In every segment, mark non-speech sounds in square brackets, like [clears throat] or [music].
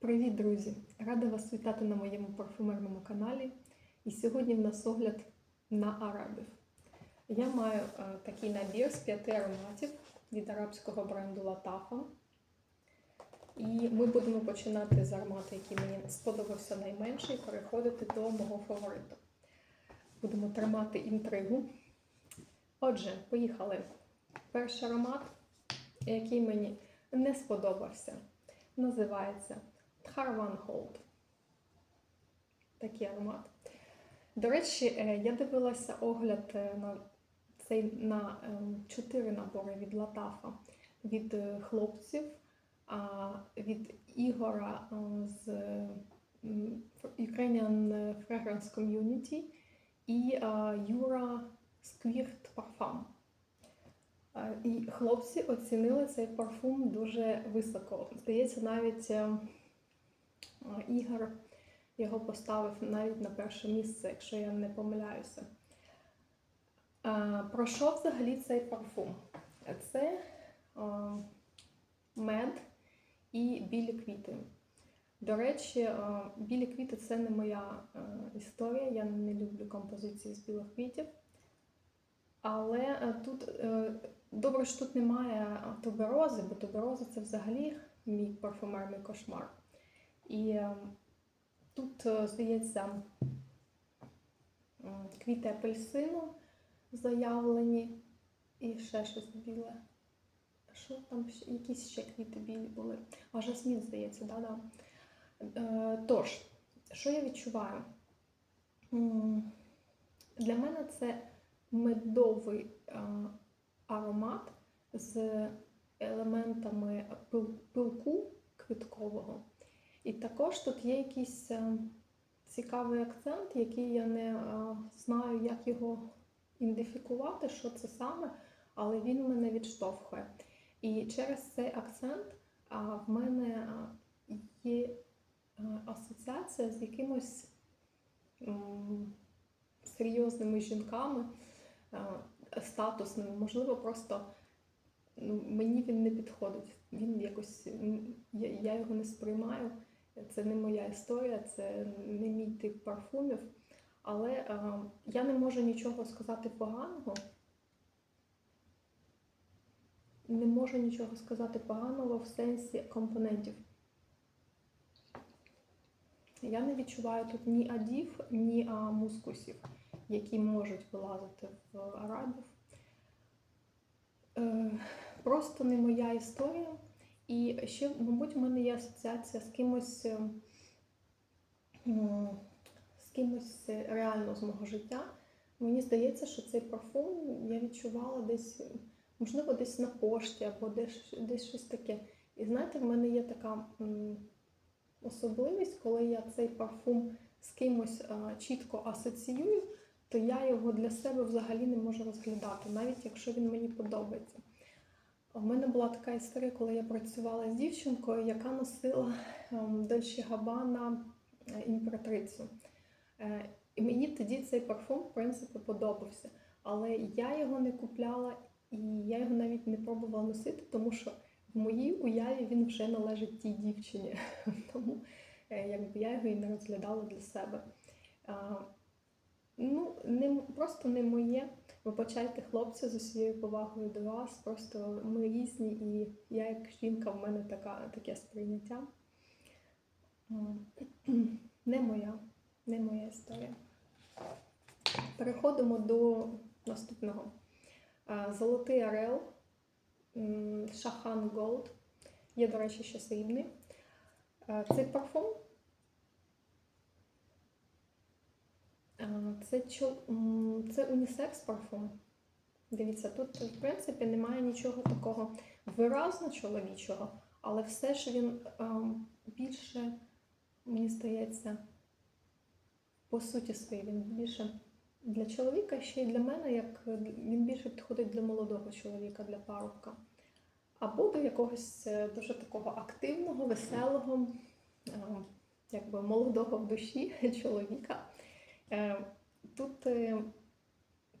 Привіт, друзі! Рада вас вітати на моєму парфумерному каналі. І сьогодні в нас огляд на арабів. Я маю е, такий набір з п'яти ароматів від арабського бренду Latafa. І ми будемо починати з аромату, який мені сподобався найменше, і переходити до мого фавориту. Будемо тримати інтригу. Отже, поїхали. Перший аромат, який мені не сподобався, називається Tharwan Hold. Такий аромат. До речі, е, я дивилася огляд е, на цей на ем, чотири набори від Латафа від е, хлопців, від Ігора з Ukrainian Fragrance Community і Юра Squirt Parfum. І хлопці оцінили цей парфум дуже високо. Здається, навіть е, е, Ігор його поставив навіть на перше місце, якщо я не помиляюся. Е, Про що взагалі цей парфум? Це е, мед і білі квіти. До речі, е, білі квіти це не моя е, історія. Я не люблю композиції з білих квітів. Але е, тут е, добре, що тут немає туберози, бо тубероза це взагалі мій парфумерний кошмар. І е, тут, е, здається, квіти апельсину заявлені і ще щось біле. Що там? Якісь ще квіти білі були? А жасмін, здається, да-да. Е, тож, що я відчуваю? Для мене це медовий е, аромат з елементами пилку квіткового. І також тут є якийсь е, цікавий акцент, який я не е, знаю, як його ідентифікувати, що це саме, але він мене відштовхує. І через цей акцент в мене є е, асоціація з якимось серйозними жінками, статусними. Можливо, просто ну, мені він не підходить. Він якось я його не сприймаю. Це не моя історія, це не мій тип парфумів. Але е, я не можу нічого сказати поганого. Не можу нічого сказати поганого в сенсі компонентів. Я не відчуваю тут ні адів, ні а, мускусів, які можуть вилазити в арабів. Е, просто не моя історія. І ще, мабуть, в мене є асоціація з кимось, е, з кимось реально з мого життя. Мені здається, що цей парфум я відчувала десь, можливо, десь на пошті або десь, десь щось таке. І знаєте, в мене є така особливість, коли я цей парфум з кимось а, чітко асоціюю, то я його для себе взагалі не можу розглядати, навіть якщо він мені подобається. У мене була така історія, коли я працювала з дівчинкою, яка носила ем, Дольче Габана е, імператрицю. Е, І мені тоді цей парфум, в принципі, подобався. Але я його не купляла і я його навіть не пробувала носити, тому що в моїй уяві він вже належить тій дівчині. [laughs] Тому е, якби я його і не розглядала для себе. Ну, не, просто не моє. Вибачайте, хлопці, з усією повагою до вас. Просто ми різні, і я, як жінка, в мене така, таке сприйняття. Не моя, не моя історія. Переходимо до наступного. Золотий Орел, Шахан Голд. Є, до речі, ще срібний. Цей парфум. Це, це унісекс парфум. Дивіться, тут, в принципі, немає нічого такого виразно чоловічого, але все ж він більше, мені здається, по суті своїй, він більше для чоловіка, ще й для мене, як він більше підходить для молодого чоловіка, для парубка. Або до якогось е, дуже такого активного, веселого, ем, якби молодого в душі [laughs] чоловіка. Е, Тут е,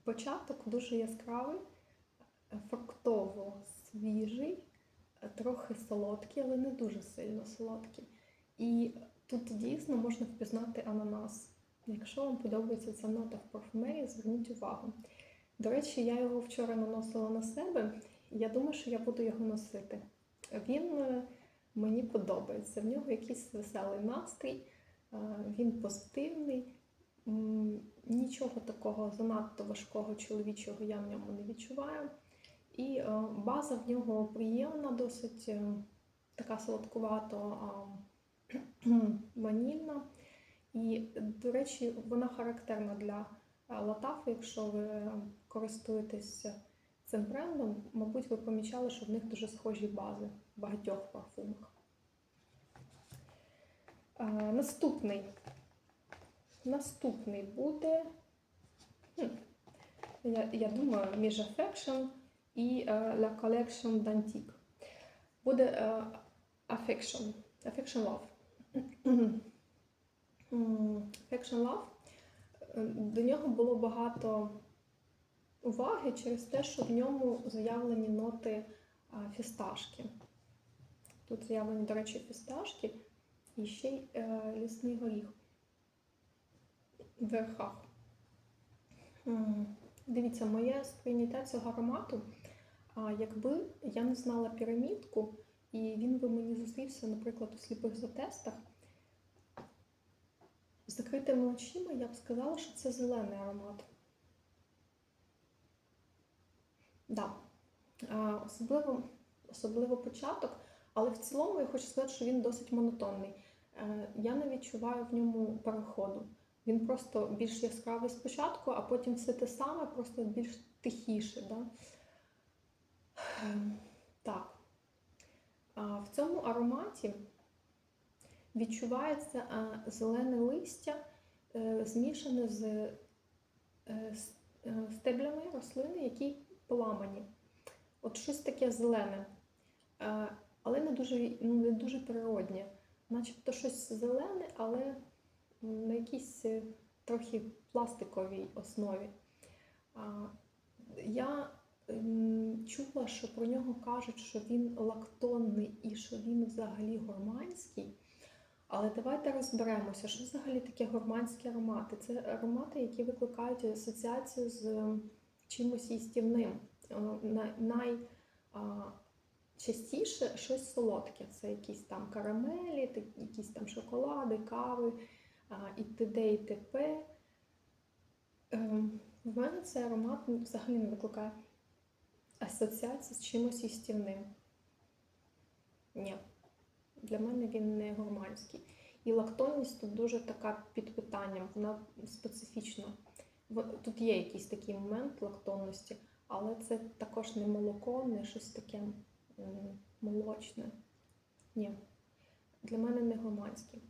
початок дуже яскравий, е, фруктово свіжий, трохи солодкий, але не дуже сильно солодкий. І тут дійсно можна впізнати ананас. Якщо вам подобається ця нота в парфумерії, зверніть увагу. До речі, я його вчора наносила на себе, і я думаю, що я буду його носити. Він мені подобається. В нього якийсь веселий настрій, він позитивний. Нічого такого занадто важкого чоловічого я в ньому не відчуваю. І е, база в нього приємна, досить е, така солодкувато [clears throat] ванільна. І, до речі, вона характерна для е, латафи. Якщо ви користуєтесь цим брендом, мабуть, ви помічали, що в них дуже схожі бази в багатьох парфумах. Наступний. Наступний буде. Я, я думаю, між Affection і е, La Collection d'Antique. Буде е, Affection. Affection Love. [clears throat] Affection Love. До нього було багато уваги через те, що в ньому заявлені ноти фісташки. Тут заявлені, до речі, фісташки і ще й е, лісний горіх верхах. Дивіться, моє сприйняття цього аромату, якби я не знала пірамідку, і він би мені зустрівся, наприклад, у сліпих затестах. З закритими очима я б сказала, що це зелений аромат. Да. Особливо, особливо початок, але в цілому я хочу сказати, що він досить монотонний. Е, Я не відчуваю в ньому переходу. Він просто більш яскравий спочатку, а потім все те саме, просто більш тихіше. Да? Ем, Так. А В цьому ароматі відчувається е, зелене листя, е, змішане з е, стеблями рослини, які поламані. От щось таке зелене, але не дуже, ну, не дуже природнє. Начебто щось зелене, але на якійсь е, трохи пластиковій основі. Я чула, що про нього кажуть, що він лактонний і що він взагалі гурманський. Але давайте розберемося, що взагалі таке гурманські аромати. Це аромати, які викликають асоціацію з е, чимось їстівним. Е, Найчастіше щось солодке. Це якісь там карамелі, якісь там шоколади, кави і т.д. і т.п. Ем, В мене цей аромат взагалі не викликає асоціації з чимось їстівним. Ні, для мене він не гурманський. І лактонність тут дуже така під питанням, вона специфічна. Тут є якийсь такий момент лактонності, але це також не молоко, не щось таке молочне. Ні, для мене не гурманський.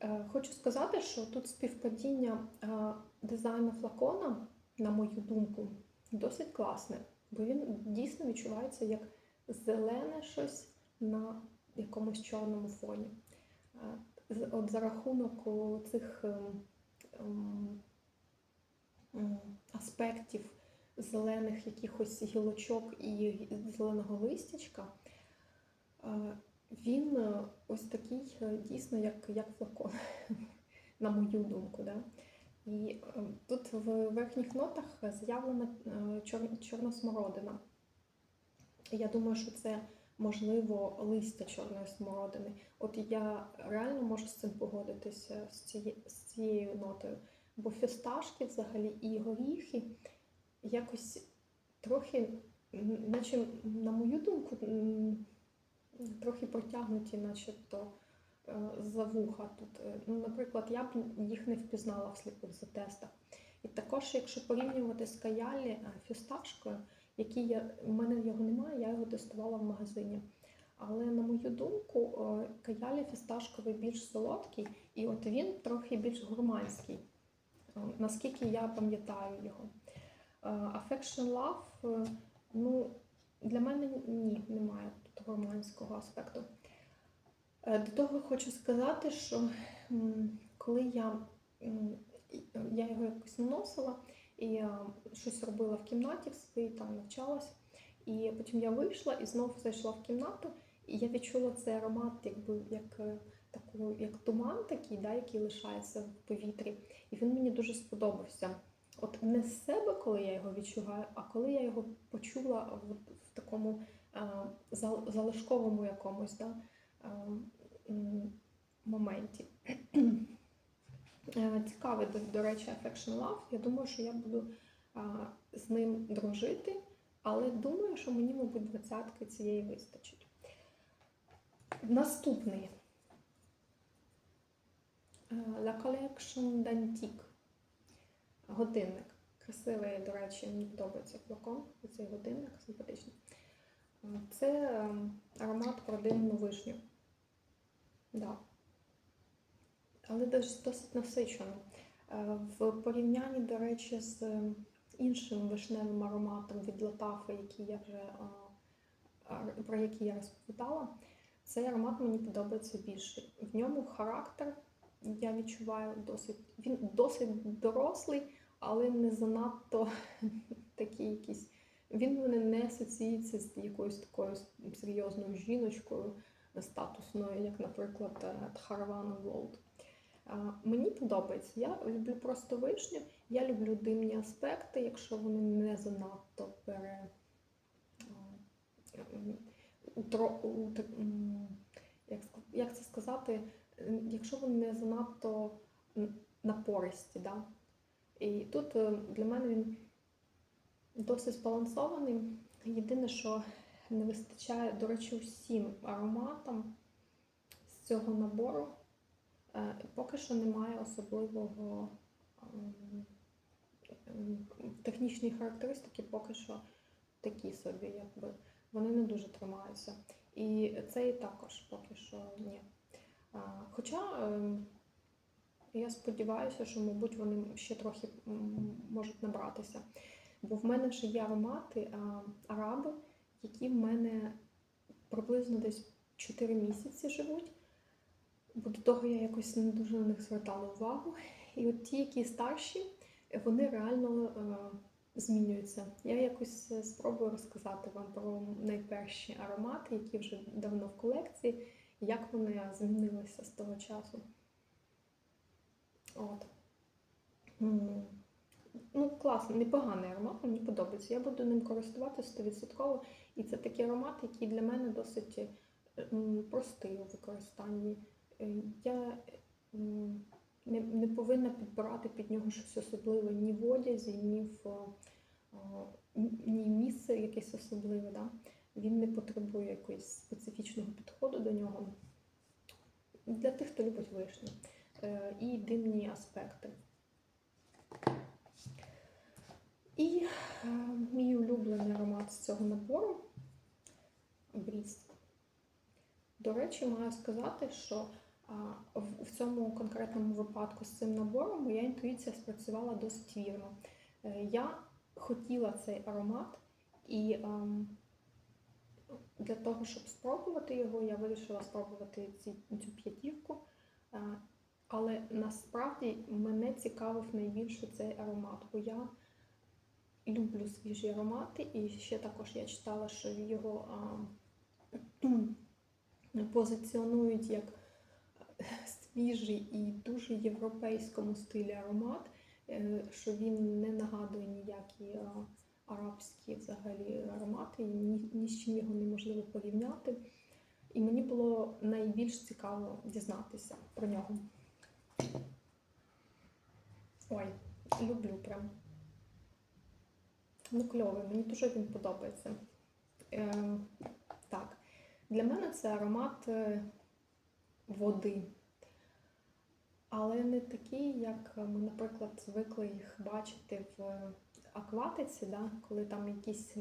Е, Хочу сказати, що тут співпадіння е, дизайну флакона, на мою думку, досить класне, бо він дійсно відчувається як зелене щось на якомусь чорному фоні. Е, От за рахунок цих ем, ем, аспектів зелених якихось гілочок і зеленого листячка, він е, ось такий е, дійсно як, як флакон, [laughs] на мою думку. Да? І е, тут в верхніх нотах заявлена е, чор, чорна смородина. Я думаю, що це можливо листя чорної смородини. От я реально можу з цим погодитися з цією, з цією нотою. Бо фісташки взагалі і горіхи якось трохи, наче, на мою думку, трохи протягнуті, начебто е, за вуха тут. Е, Ну, наприклад, я б їх не впізнала в сліпих затестах. І також, якщо порівнювати з каялі е, фісташкою, який я, в мене його немає, я його тестувала в магазині. Але на мою думку, каялі фісташковий більш солодкий, і от він трохи більш гурманський, наскільки я пам'ятаю його. Affection Love, ну, для мене ні, немає гурманського аспекту. Е, До того хочу сказати, що коли я, я його якось наносила і щось робила в кімнаті в своїй, там навчалась, і потім я вийшла і знову зайшла в кімнату, і я відчула цей аромат, якби як е, таку, як туман такий, да, який лишається в повітрі. І він мені дуже сподобався. От не з себе, коли я його відчуваю, а коли я його почула в, в такому залишковому якомусь да, е, моменті. Е, Цікавий, до, речі, Affection Love. Я думаю, що я буду з ним дружити, але думаю, що мені, мабуть, двадцятки цієї вистачить. Наступний Е, La Collection d'Antique. Годинник. Красивий, до речі, мені подобається флакон. Цей годинник. Е, Це е, аромат про вишню. Да. Але досить насичено. Е, В порівнянні, до речі, з іншим вишневим ароматом від Латафи, який я вже, е, про який я розповідала, цей аромат мені подобається більше. В ньому характер я відчуваю досить. Він досить дорослий, але не занадто [laughs] такий якийсь. Він мене не асоціюється з якоюсь такою серйозною жіночкою статусною, як, наприклад, е, Тхарвана Голд. Мені подобається. Я люблю просто вишню. Я люблю димні аспекти, якщо вони не занадто пере. утро- ут- як, це сказати, якщо вони не занадто напористі. Да? І тут е, для мене він досить збалансований. Єдине, що не вистачає, до речі, всім ароматам з цього набору. Е, Поки що немає особливого ем, технічні характеристики, поки що такі собі, якби вони не дуже тримаються. І цей також поки що ні. Хоча ем, я сподіваюся, що, мабуть, вони ще трохи можуть набратися. Бо в мене вже є аромати а, араби, які в мене приблизно десь 4 місяці живуть. Бо до того я якось не дуже на них звертала увагу. І от ті, які старші, вони реально е, змінюються. Я якось е, спробую розказати вам про найперші аромати, які вже давно в колекції, як вони змінилися з того часу. От. Ну, класно, непоганий аромат, мені подобається. Я буду ним користуватися 100%. І це такий аромат, який для мене досить е, простий у використанні. Е, Я не, не повинна підбирати під нього щось особливе ні в одязі, ні в е, ні місце якесь особливе. Да? Він не потребує якогось специфічного підходу до нього. Для тих, хто любить вишню. Е, І димні аспекти. І е, мій улюблений аромат з цього набору Бріз. До речі, маю сказати, що а, в, в цьому конкретному випадку з цим набором моя інтуїція спрацювала досить вірно. Е, Я хотіла цей аромат, і ем, для того, щоб спробувати його, я вирішила спробувати ці, цю п'ятівку. Е, Але насправді мене цікавив найбільше цей аромат, бо я люблю свіжі аромати, і ще також я читала, що його а, [clears throat] позиціонують як свіжий і дуже європейському стилі аромат, е, що він не нагадує ніякі арабські взагалі аромати, і ні, ні з чим його неможливо порівняти. І мені було найбільш цікаво дізнатися про нього. Ой, люблю прям. Ну, кльовий, мені дуже він подобається. Е, так, для мене це аромат е, води. Але не такий, як ми, наприклад, звикли їх бачити в акватиці, да? коли там якісь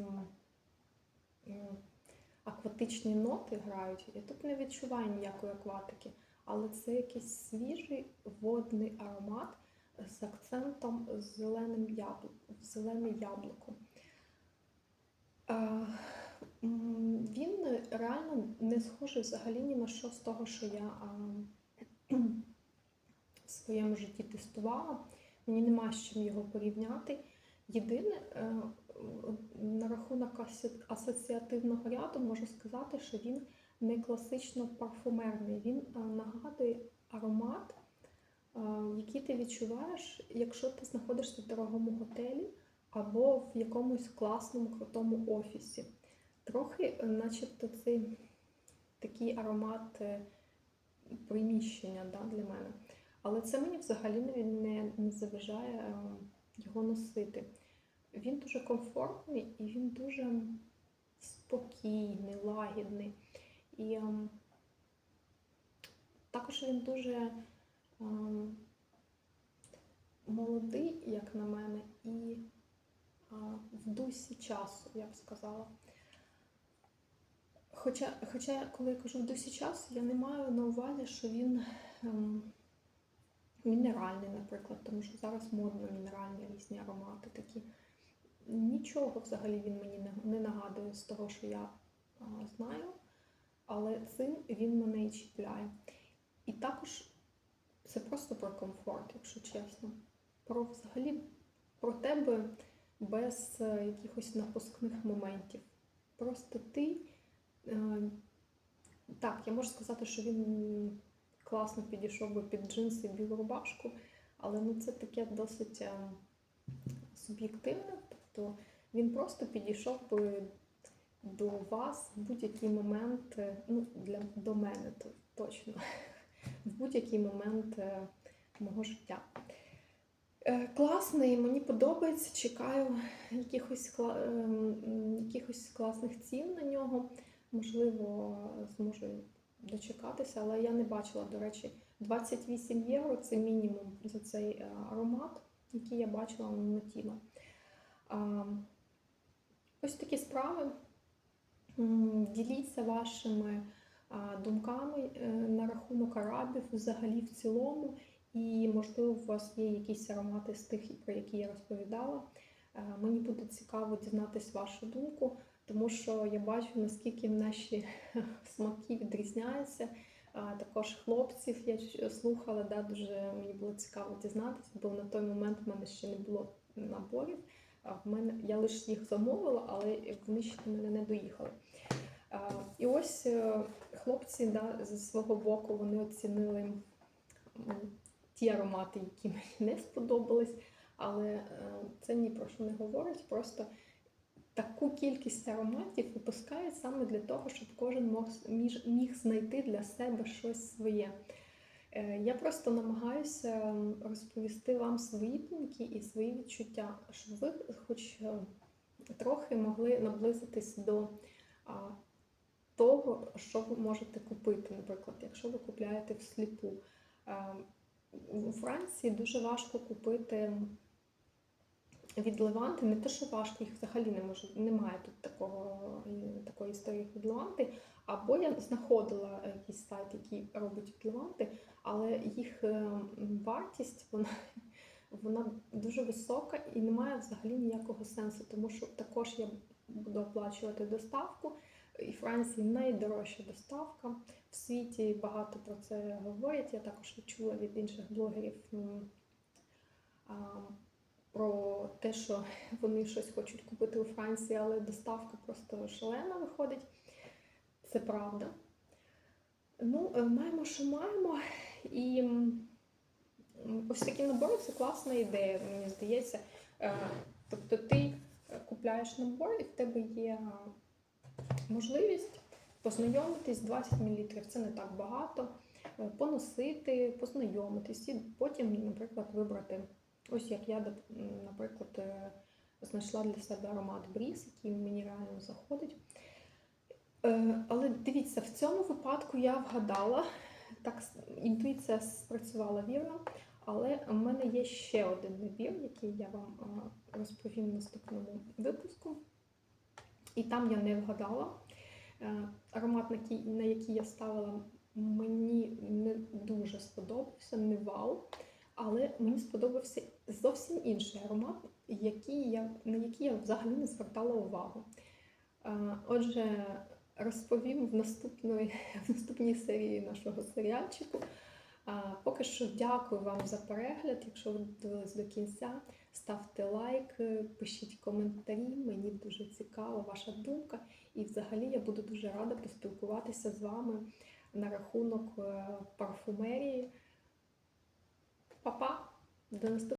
акватичні ноти грають. Я тут не відчуваю ніякої акватики, але це якийсь свіжий водний аромат з акцентом зеленим яблу... зелене яблуко. Е, Він реально не схожий взагалі ні на що з того, що я а, в своєму житті тестувала. Мені нема з чим його порівняти. Єдине, е, на рахунок асоціативного ряду можу сказати, що він не класично парфумерний. Він е, нагадує аромат, який ти відчуваєш, якщо ти знаходишся в дорогому готелі або в якомусь класному крутому офісі. Трохи, е, начебто, цей такий аромат е, приміщення да, для мене. Але це мені взагалі не, не, заважає е, його носити. Він дуже комфортний і він дуже спокійний, лагідний. І ем, також він дуже молодий, як на мене, і в дусі часу, я б сказала. Хоча, хоча, коли я кажу в дусі часу, я не маю на увазі, що він ем, мінеральний, наприклад, тому що зараз модно мінеральні різні аромати такі. Нічого взагалі він мені не, не нагадує з того, що я а, знаю, але цим він мене і чіпляє. І також це просто про комфорт, якщо чесно. Про взагалі про тебе без е, якихось напускних моментів. Просто ти. Е, так, я можу сказати, що він класно підійшов би під джинси і білу рубашку, але ну, це таке досить е, суб'єктивне. Тобто він просто підійшов би до вас в будь-який момент, е, ну, для, до мене то, точно, в будь-який момент е, мого життя. Е, Класний, мені подобається, чекаю якихось, ем, якихось класних цін на нього. Можливо, зможу дочекатися, але я не бачила, до речі, 28 євро це мінімум за цей е, аромат, який я бачила на. А, Ось такі справи. Діліться вашими думками е, на рахунок арабів взагалі в цілому. І, можливо, у вас є якісь аромати з тих, про які я розповідала. Е, Мені буде цікаво дізнатись вашу думку, тому що я бачу, наскільки наші [laughs] смаки відрізняються. Також хлопців я слухала, да, дуже мені було цікаво дізнатися, бо на той момент в мене ще не було наборів. В мене я лише їх замовила, але вони ще до мене не доїхали. І ось е, хлопці да, зі свого боку вони оцінили ті аромати, які мені [laughs] не сподобались, але е, це ні про що не говорить. Просто таку кількість ароматів випускають саме для того, щоб кожен між, міг знайти для себе щось своє. Е, Я просто намагаюся розповісти вам свої думки і свої відчуття, щоб ви хоч е, трохи могли наблизитись до того, що ви можете купити, наприклад, якщо ви купляєте всліпу. Е, У Франції дуже важко купити від Леванти, не те, що важко, їх взагалі не може, немає тут такого, е, такої історії від Леванти. Або я знаходила якийсь сайт, який робить від Леванти, але їх е, вартість вона, вона дуже висока і не має взагалі ніякого сенсу, тому що також я буду оплачувати доставку. І Франції найдорожча доставка. В світі багато про це говорять. Я також чула від інших блогерів про те, що [laughs] вони щось хочуть купити у Франції, але доставка просто шалена виходить. Це правда. Ну, е, маємо, що маємо. І ось такі набори це класна ідея, мені здається. Е, Тобто ти купляєш набор, і в тебе є можливість познайомитись 20 мл. Це не так багато. Е, Поносити, познайомитись і потім, наприклад, вибрати. Ось як я, наприклад, е, знайшла для себе аромат Бріз, який мені реально заходить. Е, Але дивіться, в цьому випадку я вгадала, так інтуїція спрацювала вірно, але в мене є ще один набір, який я вам розповім в наступному випуску. І там я не вгадала. Е, Аромат, на який, я ставила, мені не дуже сподобався, не вау. Але мені сподобався зовсім інший аромат, який я, на який я взагалі не звертала увагу. Е, Отже, розповім в наступної, [laughs] в наступній серії нашого серіальчику. Поки що дякую вам за перегляд. Якщо ви дивились до кінця, ставте лайк, пишіть коментарі. Мені дуже цікава ваша думка. І взагалі я буду дуже рада поспілкуватися з вами на рахунок е, парфумерії. Па-па! До наступного.